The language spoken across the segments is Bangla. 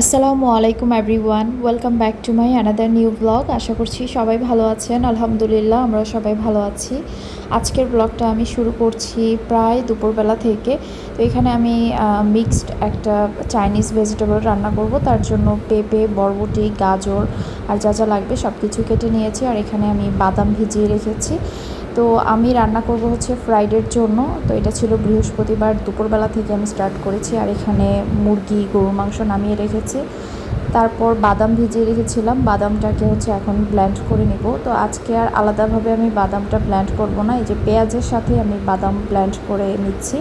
আসসালামু আলাইকুম everyone welcome back to my another new blog আশা করছি সবাই ভালো আছেন। আলহামদুলিল্লাহ, আমরা সবাই ভালো আছি। আজকের ব্লগটা আমি শুরু করছি প্রায় দুপুরবেলা থেকে। তো এখানে আমি মিক্সড একটা চাইনিজ ভেজিটেবল রান্না করব। তার জন্য পেঁপে, বরবটি, গাজর, আর যা যা লাগবে সব কিছু কেটে নিয়েছি। আর এখানে আমি বাদাম ভিজিয়ে রেখেছি। তো আমি রান্না করব হচ্ছে ফ্রাইডের জন্য। তো এটা ছিল বৃহস্পতিবার দুপুরবেলা থেকে আমি স্টার্ট করেছি আর এখানে মুরগি, গরুর মাংস নামিয়ে রেখেছি। তারপর বাদাম ভিজিয়ে রেখেছিলাম। বাদামটাকে হচ্ছে এখন ব্ল্যান্ড করে নিব। তো আজকে আর আলাদাভাবে আমি বাদামটা ব্ল্যান্ড করব না। এই যে পেঁয়াজের সাথে আমি বাদাম ব্ল্যান্ড করে নিচ্ছি।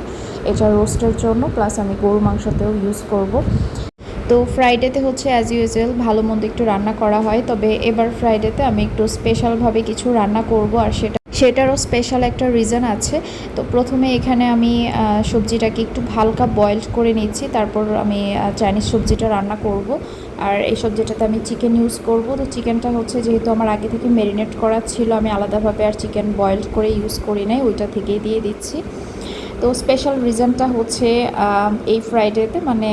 এটা রোস্টের জন্য প্লাস আমি গরুর মাংসতেও ইউজ করব। তো ফ্রাইডেতে হচ্ছে অ্যাজ ইউজুয়াল ভালো মন্দ একটু রান্না করা হয়। তবে এবার ফ্রাইডেতে আমি একটু স্পেশালভাবে কিছু রান্না করব আর সেটা সেটারও স্পেশাল একটা রিজন আছে। তো প্রথমে এখানে আমি সবজিটাকে একটু হালকা বয়েলড করে নিচ্ছি, তারপর আমি চাইনিজ সবজিটা রান্না করব। আর এই সবজিটাতে আমি চিকেন ইউজ করব। তো চিকেনটা হচ্ছে যেহেতু আমার আগে থেকে ম্যারিনেট করা ছিল, আমি আলাদাভাবে আর চিকেন বয়েলড করে ইউজ করি নাই, ওইটা থেকেই দিয়ে দিচ্ছি। তো স্পেশাল রিজনটা হচ্ছে এই ফ্রাইডেতে মানে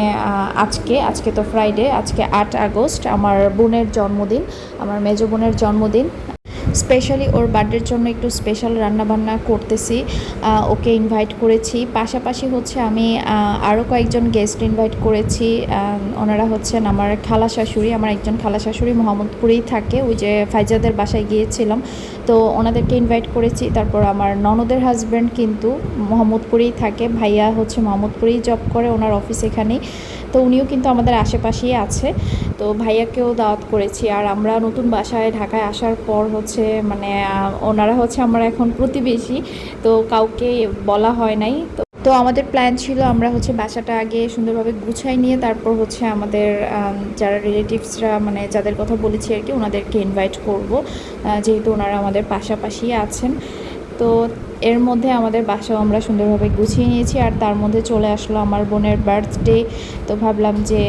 আজকে আজকে তো ফ্রাইডে আজকে আট আগস্ট, আমার বোনের জন্মদিন, আমার মেজ বোনের জন্মদিন। স্পেশালি ওর বার্থডের জন্য একটু স্পেশাল রান্নাবান্না করতেছি ওকে ইনভাইট করেছি। পাশাপাশি হচ্ছে আমি আরও কয়েকজন গেস্ট ইনভাইট করেছি ওনারা হচ্ছেন আমার খালা শাশুড়ি আমার একজন খালা শাশুড়ি মোহাম্মদপুরেই থাকে, ওই যে ফাইজাদের বাসায় গিয়েছিলাম। তো ওনাদেরকে ইনভাইট করেছি। তারপর আমার ননদের হাজব্যান্ড কিন্তু মোহাম্মদপুরেই থাকে। ভাইয়া হচ্ছে মোহাম্মদপুরেই জব করে, ওনার অফিস এখানেই। তো উনিও কিন্তু আমাদের আশেপাশেই আছে। তো ভাইয়াকেও দাওয়াত করেছি। আর আমরা নতুন বাসায় ঢাকায় আসার পর হচ্ছে মানে ওনারা হচ্ছে আমরা এখন প্রতিবেশী। তো কাউকে বলা হয় নাই। তো তো আমাদের প্ল্যান ছিল আমরা হচ্ছে বাসাটা আগে সুন্দরভাবে গুছাই নিয়ে তারপর হচ্ছে আমাদের যারা রিলেটিভসরা মানে যাদের কথা বলেছি আর কি, ওনাদেরকে ইনভাইট করব। যেহেতু ওনারা আমাদের পাশাপাশি আছেন। তো এর মধ্যে আমাদের বাসাও আমরা সুন্দরভাবে গুছিয়ে নিয়েছি আর তার মধ্যে চলে আসলো আমার বোনের বার্থডে তো ভাবলাম যে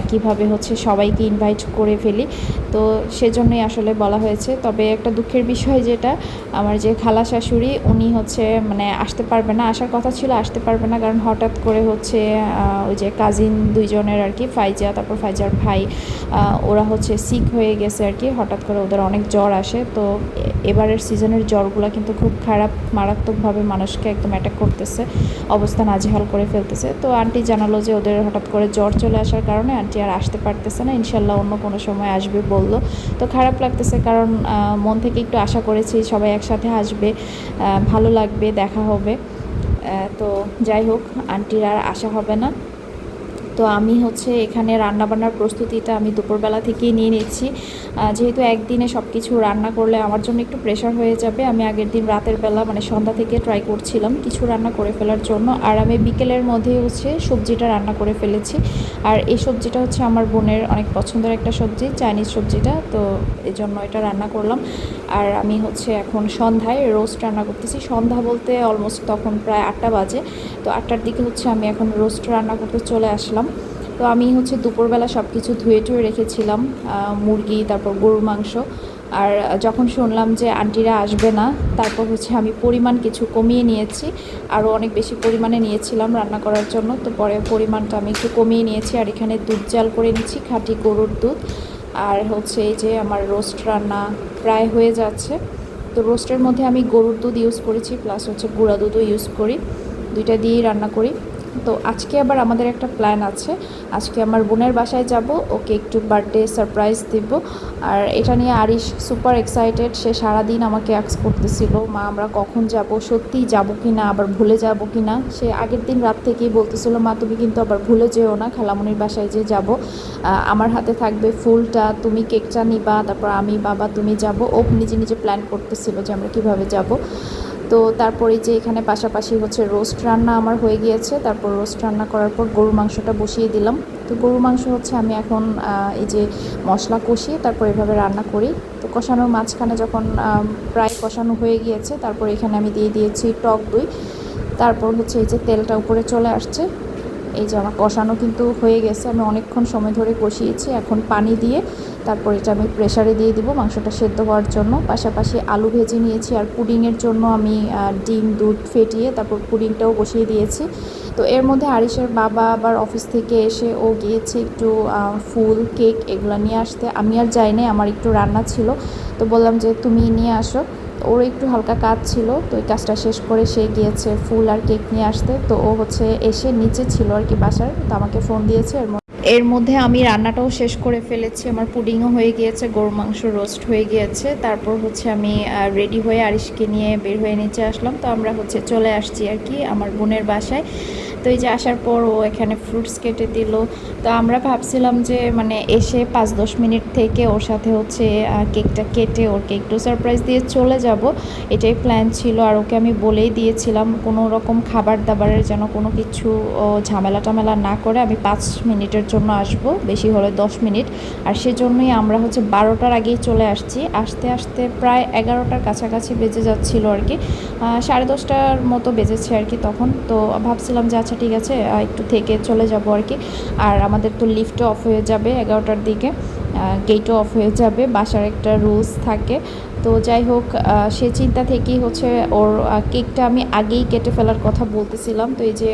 একইভাবে হচ্ছে সবাইকে ইনভাইট করে ফেলি। তো সেজন্যই আসলে বলা হয়েছে। তবে একটা দুঃখের বিষয় যেটা, আমার যে খালা শাশুড়ি, উনি হচ্ছে মানে আসতে পারবে না। আসার কথা ছিল, আসতে পারবে না। কারণ হঠাৎ করে হচ্ছে ওই যে কাজিন দুইজনের আর কি, ফাইজা, তারপর ফাইজার ভাই ওরা হচ্ছে সিক হয়ে গেছে আর কি। হঠাৎ করে ওদের অনেক জ্বর আসে। তো এবারের সিজনের জ্বরগুলো কিন্তু খুব খারাপ। মারাত্মকভাবে মানুষকে একদম অ্যাটাক করতেছে, অবস্থা নাজেহাল করে ফেলতেছে। তো আন্টি জানালো যে ওদের হঠাৎ করে জ্বর চলে আসার কারণে আন্টি আর আসতে পারতেছে না, ইনশাল্লাহ অন্য কোনো সময় আসবে বলল। তো খারাপ লাগতেছে কারণ মন থেকে একটু আশা করেছি সবাই একসাথে আসবে ভালো লাগবে, দেখা হবে। তো যাই হোক আন্টির আর আশা হবে না। তো আমি হচ্ছে এখানে রান্নাবান্নার প্রস্তুতিটা আমি দুপুরবেলা থেকেই নিয়ে নিচ্ছি। যেহেতু একদিনে সব কিছু রান্না করলে আমার জন্য একটু প্রেশার হয়ে যাবে, আমি আগের দিন রাতের বেলা মানে সন্ধ্যা থেকে ট্রাই করছিলাম কিছু রান্না করে ফেলার জন্য। আর আমি বিকেলের মধ্যে হচ্ছে সবজিটা রান্না করে ফেলেছি। আর এই সবজিটা হচ্ছে আমার বোনের অনেক পছন্দের একটা সবজি, চাইনিজ সবজিটা, তো এই জন্য এটা রান্না করলাম। আর আমি হচ্ছে এখন সন্ধ্যায় রোস্ট রান্না করতেছি। সন্ধ্যা বলতে অলমোস্ট তখন প্রায় আটটা বাজে। তো আটটার দিকে হচ্ছে আমি এখন রোস্ট রান্না করতে চলে আসলাম। তো আমি হচ্ছে দুপুরবেলা সব কিছু ধুয়ে টুয়ে রেখেছিলাম মুরগি, তারপর গরুর মাংস। আর যখন শুনলাম যে আন্টিরা আসবে না, তারপর হচ্ছে আমি পরিমাণ কিছু কমিয়ে নিয়েছি। আরও অনেক বেশি পরিমাণে নিয়েছিলাম রান্না করার জন্য। তো পরে পরিমাণটা আমি একটু কমিয়ে নিয়েছি। আর এখানে দুধ জাল করে নিচ্ছি, খাঁটি গরুর দুধ। আর হচ্ছে এই যে আমার রোস্ট রান্না প্রায় হয়ে যাচ্ছে। তো রোস্টের মধ্যে আমি গরুর দুধ ইউজ করেছি প্লাস হচ্ছে গুঁড়া দুধও ইউজ করি। দুইটা দিয়েই রান্না করি। তো আজকে আবার আমাদের একটা প্ল্যান আছে। আজকে আমার বোনের বাসায় যাব, ওকে একটু বার্থডে সারপ্রাইজ দেব। আর এটা নিয়ে আরিশ সুপার এক্সাইটেড সে সারাদিন আমাকে অ্যাক্স করতেছিল, মা, আমরা কখন যাব? সত্যিই যাব কি না আবার ভুলে যাব কি না সে আগের দিন রাত থেকেই বলতেছিল, মা, তুমি কিন্তু আবার ভুলে যেও না, খালামনির বাসায় যে যাব। আমার হাতে থাকবে ফুলটা, তুমি কেকটা নিবা, তারপর আমি বাবা, তুমি যাব। ও নিজে নিজে প্ল্যান করতেছিল যে আমরা কীভাবে যাব। তো তারপরে যে এখানে পাশাপাশি হচ্ছে রোস্ট রান্না আমার হয়ে গিয়েছে। তারপর রোস্ট রান্না করার পর গরুর মাংসটা বসিয়ে দিলাম। তো গরুর মাংস হচ্ছে আমি এখন এই যে মশলা কষিয়ে তারপর এভাবে রান্না করি। তো কষানোর মাঝখানে যখন প্রায় কষানো হয়ে গিয়েছে, তারপর এখানে আমি দিয়ে দিয়েছি টক দই। তারপর হচ্ছে এই যে তেলটা উপরে চলে আসছে। এই যে আমার কষানো কিন্তু হয়ে গেছে। আমি অনেকক্ষণ সময় ধরে কষিয়েছি। এখন পানি দিয়ে তারপর এটা আমি প্রেশারে দিয়ে দিব, মাংসটা সেদ্ধ হওয়ার জন্য। পাশাপাশি আলু ভেজে নিয়েছি আর পুডিংয়ের জন্য আমি ডিম, দুধ ফেটিয়ে তারপর পুডিংটাও বসিয়ে দিয়েছি। তো এর মধ্যে আরিসের বাবা আবার অফিস থেকে এসে ও গিয়েছে একটু ফুল কেক এগুলো নিয়ে আসতে। আমি আর যাই নাই, আমার একটু রান্না ছিল। তো বললাম যে তুমি নিয়ে আসো। ওর একটু হালকা কাজ ছিল। তো ওই কাজটা শেষ করে সে গিয়েছে ফুল আর কেক নিয়ে আসতে। তো ও হচ্ছে এসে নিচে ছিল আর কি বাসার তো আমাকে ফোন দিয়েছে, এর এর মধ্যে আমি রান্নাটাও শেষ করে ফেলেছি। আমার পুডিংও হয়ে গিয়েছে গরু মাংস রোস্ট হয়ে গিয়েছে। তারপর হচ্ছে আমি রেডি হয়ে আরিশকে নিয়ে বের হয়ে নিচে আসলাম। তো আমরা হচ্ছে চলে আসছি আর কি আমার বোনের বাসায়। তো এই যে আসার পর ও এখানে ফ্রুটস কেটে দিল। তো আমরা ভাবছিলাম যে মানে এসে পাঁচ দশ মিনিট থেকে ওর সাথে হচ্ছে কেকটা কেটে ওকে একটু সারপ্রাইজ দিয়ে চলে যাব। এটাই প্ল্যান ছিল। আর ওকে আমি বলেই দিয়েছিলাম, কোনো রকম খাবার দাবারের যেন কোনো কিছু ঝামেলা টামেলা না করে আমি পাঁচ মিনিটের জন্য আসব, বেশি হলে দশ মিনিট। আর সেজন্যই আমরা হচ্ছে বারোটার আগেই চলে আসছি। আসতে আসতে প্রায় এগারোটার কাছাকাছি বেজে যাচ্ছিল আর কি। সাড়ে দশটার মতো বেজেছে আর কি তখন। তো ভাবছিলাম যে আচ্ছা ঠিক আছে একটু থেকে চলে যাব আর কি। আর আমাদের তো লিফটও অফ হয়ে যাবে এগারোটার দিকে গেটও অফ হয়ে যাবে, বাসার একটা রুলস থাকে। তো যাই হোক সে চিন্তা থেকেই হচ্ছে ওর কেকটা আমি আগেই কেটে ফেলার কথা বলতেছিলাম। তো এই যে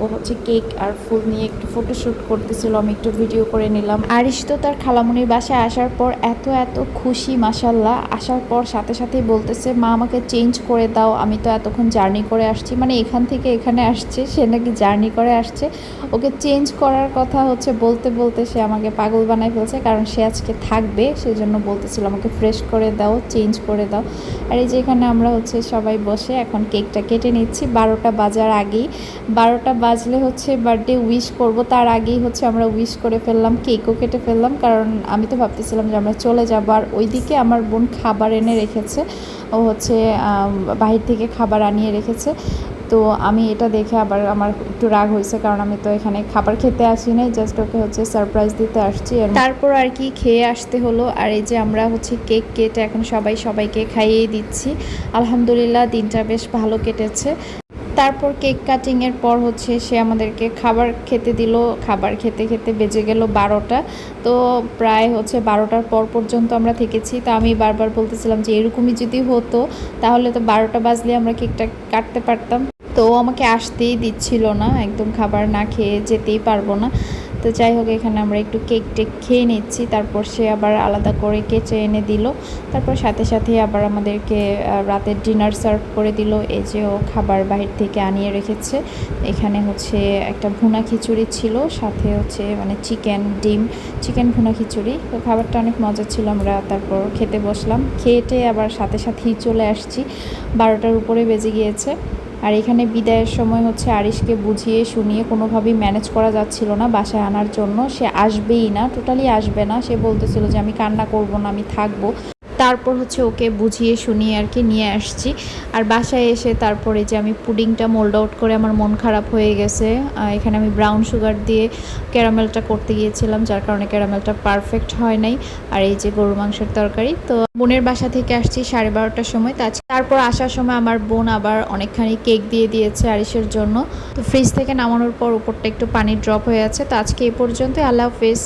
ও হচ্ছে কেক আর ফুল নিয়ে একটু ফটোশ্যুট করতেছিল, আমি একটু ভিডিও করে নিলাম। আরিশ তো তার খালামুনির বাসায় আসার পর এত এত খুশি মাসাল্লাহ আসার পর সাথে সাথেই বলতেছে, মা, আমাকে চেঞ্জ করে দাও, আমি তো এতক্ষণ জার্নি করে আসছি। মানে এখান থেকে এখানে আসছে, সে নাকি জার্নি করে আসছে। ওকে চেঞ্জ করার কথা হচ্ছে বলতে বলতে সে আমাকে পাগল বানায় ফেলছে, কারণ সে আজকে থাকবে, সেজন্য বলতেছিল, আমাকে ফ্রেশ করে দাও চেঞ্জ করে দাও। আর এই যে এখানে আমরা হচ্ছে সবাই বসে এখন কেকটা কেটে নিচ্ছি। বারোটা বাজার আগেই। বারোটা বাজলে হচ্ছে বার্থডে উইশ করব। তার আগেই হচ্ছে আমরা উইশ করে ফেললাম কেকও কেটে ফেললাম। কারণ আমি তো ভাবতেছিলাম যে আমরা চলে যাব। আর ওইদিকে আমার বোন খাবার এনে রেখেছে। ও হচ্ছে বাহির থেকে খাবার আনিয়ে রেখেছে। তো আমি এটা দেখে আবার আমার একটু রাগ হয়েছে, কারণ আমি তো এখানে খাবার খেতে আসি নাই জাস্ট ওকে হচ্ছে সারপ্রাইজ দিতে আসছি তারপর আর কি খেয়ে আসতে হলো, আর এই যে আমরা হচ্ছে কেক কেটে এখন সবাই সবাইকে খাইয়ে দিচ্ছি। আলহামদুলিল্লাহ, দিনটা বেশ ভালো কেটেছে। তারপর কেক কাটিংয়ের পর হচ্ছে সে আমাদেরকে খাবার খেতে দিল, খাবার খেতে খেতে বেজে গেল বারোটা। তো প্রায় হচ্ছে বারোটার পর পর্যন্ত আমরা থেকেছি। তো আমি বারবার বলতেছিলাম যে, এরকমই যদি হতো, তাহলে তো বারোটা বাজলে আমরা কেকটা কাটতে পারতাম। তো আমাকে আসতেই দিচ্ছিল না, একদম খাবার না খেয়ে যেতেই পারব না। তো যাই হোক, এখানে আমরা একটু কেক টেক খেয়ে নিচ্ছি, তারপর সে আবার আলাদা করে কেচে এনে দিল। তারপর সাথে সাথে আবার আমাদেরকে রাতের ডিনার সার্ভ করে দিল। এই যে ও খাবার বাহির থেকে আনিয়ে রেখেছে। এখানে হচ্ছে একটা ভুনা খিচুড়ি ছিল, সাথে হচ্ছে মানে চিকেন ডিম, চিকেন ভুনা খিচুড়ি। তো খাবারটা অনেক মজা ছিল, আমরা তারপর খেতে বসলাম। খেয়েটে আবার সাথে সাথেই চলে আসছি। বারোটার উপরে বেজে গিয়েছে। আর এখানে বিদায়ের সময় হচ্ছে আরিশকে বুঝিয়ে শুনিয়ে কোনোভাবেই ম্যানেজ করা যাচ্ছিল না বাসায় আনার জন্য। সে আসবেই না টোটালি আসবে না। সে বলতেছিল যে, আমি কান্না করব না, আমি থাকব। তারপর হচ্ছে ওকে বুঝিয়ে শুনিয়ে আর কি নিয়ে আসছি। আর বাসায় এসে তারপরে যে আমি পুডিংটা মোল্ড আউট করে আমার মন খারাপ হয়ে গেছে এখানে আমি ব্রাউন সুগার দিয়ে ক্যারামেলটা করতে গিয়েছিলাম, যার কারণে ক্যারামেলটা পারফেক্ট হয় নাই। আর এই যে গরু মাংসের তরকারি, তো বোনের বাসা থেকে আসছি সাড়ে বারোটার সময়। তা তারপর আসার সময় আমার বোন আবার অনেকখানি কেক দিয়ে দিয়েছে আরিসের জন্য। তো ফ্রিজ থেকে নামানোর পর উপরটা একটু পানি ড্রপ হয়ে আছে। তো আজকে এই পর্যন্ত আল্লাহ হাফেজ।